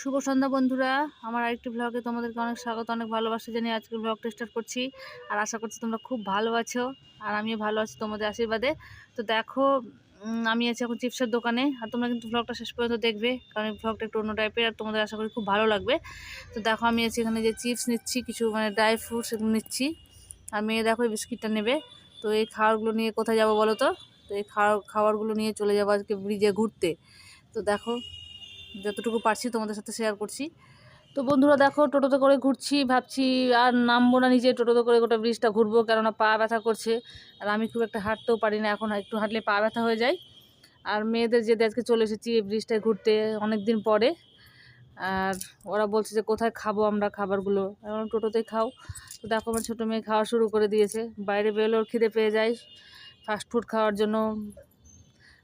শুভ সন্ধ্যা বন্ধুরা। আমার আরেকটি ব্লগে তোমাদেরকে অনেক স্বাগত, অনেক ভালোবাসা জানিয়ে আজকের ব্লগটা স্টার্ট করছি। আর আশা করছি তোমরা খুব ভালো আছো, আর আমিও ভালো আছি তোমাদের আশীর্বাদে। তো দেখো আমি আছি এখন চিপসের দোকানে, আর তোমরা কিন্তু ব্লগটা শেষ পর্যন্ত দেখবে, কারণ এই ব্লগটা একটু অন্য টাইপের আর তোমাদের আশা করি খুব ভালো লাগবে। তো দেখো, আমি আছি এখানে যে চিপস নিচ্ছি, কিছু মানে ড্রাই ফ্রুটস এগুলো নিচ্ছি। আর মেয়ে দেখো এই বিস্কিটটা নেবে। তো এই খাবারগুলো নিয়ে কোথায় যাব বলো তো? তো এই খাওয়ার খাবারগুলো নিয়ে চলে যাব আজকে ব্রিজে ঘুরতে। তো দেখো যতটুকু পারছি তোমাদের সাথে শেয়ার করছি। তো বন্ধুরা দেখো, টোটোতে করে ঘুরছি, ভাবছি আর নামবো না নিজে, টোটোতে করে গোটা ব্রিজটা ঘুরবো, কেননা পা ব্যথা করছে। আর আমি খুব একটা হাঁটতেও পারি না, এখন একটু হাঁটলে পা ব্যথা হয়ে যায়। আর মেয়েদের যে আজকে চলে এসেছি এই ব্রিজটায় ঘুরতে অনেক দিন পরে। আর ওরা বলছে যে কোথায় খাব আমরা খাবারগুলো? এখন টোটোতেই খাও। তো দেখো আমার ছোটো মেয়ে খাওয়া শুরু করে দিয়েছে। বাইরে বেরোলে ওর খিদে পেয়ে যায় ফাস্টফুড খাওয়ার জন্য।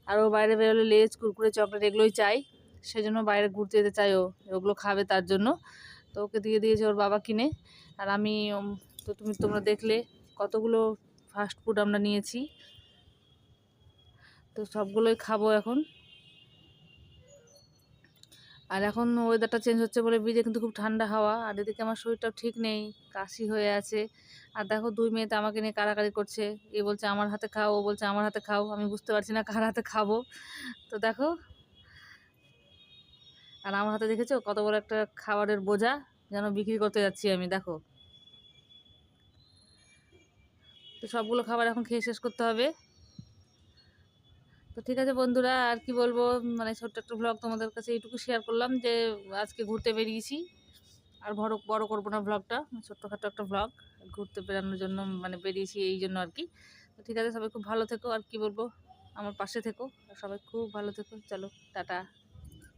আর ও বাইরে বেরোলে লেজ, কুরকুরে, চকলেট এগুলোই চাই সেজন্য বাইরে ঘুরতে যেতে চাই ও ওগুলো খাবে তার জন্য। তো ওকে দিয়ে দিয়েছে ওর বাবা কিনে। আর আমি তো তুমি, তোমরা দেখলে কতগুলো ফাস্ট ফুড আমরা নিয়েছি। তো সবগুলোই খাব এখন। আর এখন ওয়েদারটা চেঞ্জ হচ্ছে বলে ব্রিজে কিন্তু খুব ঠান্ডা হাওয়া। আর এদিকে আমার শরীরটাও ঠিক নেই, কাশি হয়ে আছে। আর দেখো দুই মেয়েতে আমাকে নিয়ে কাড়াকাড়ি করছে। এ বলছে, আমার হাতে খাও, ও বলছে, আমার হাতে খাও। আমি বুঝতে পারছি না কার হাতে খাব। তো দেখো আর আমার হাতে দেখেছ কত বড় একটা খাবারের বোঝা? যেন বিক্রি করতে যাচ্ছি আমি, দেখো। তো সবগুলো খাবার এখন খেয়ে শেষ করতে হবে। তো ঠিক আছে বন্ধুরা, আর কি বলব? মানে ছোট্ট একটা ভ্লগ তোমাদের কাছে এইটুকু শেয়ার করলাম যে, আজকে ঘুরতে বেরিয়েছি। আর বড় বড় করব না ভ্লগটা ছোট্টখাটো একটা ভ্লগ ঘুরতে বেরানোর জন্য মানে বেরিয়েছি এই জন্য আর কি। তো ঠিক আছে, সবাই খুব ভালো থেকো। আর কি বলব? আমার পাশে থেকো। আর সবাই খুব ভালো থেকো। চলো, টাটা।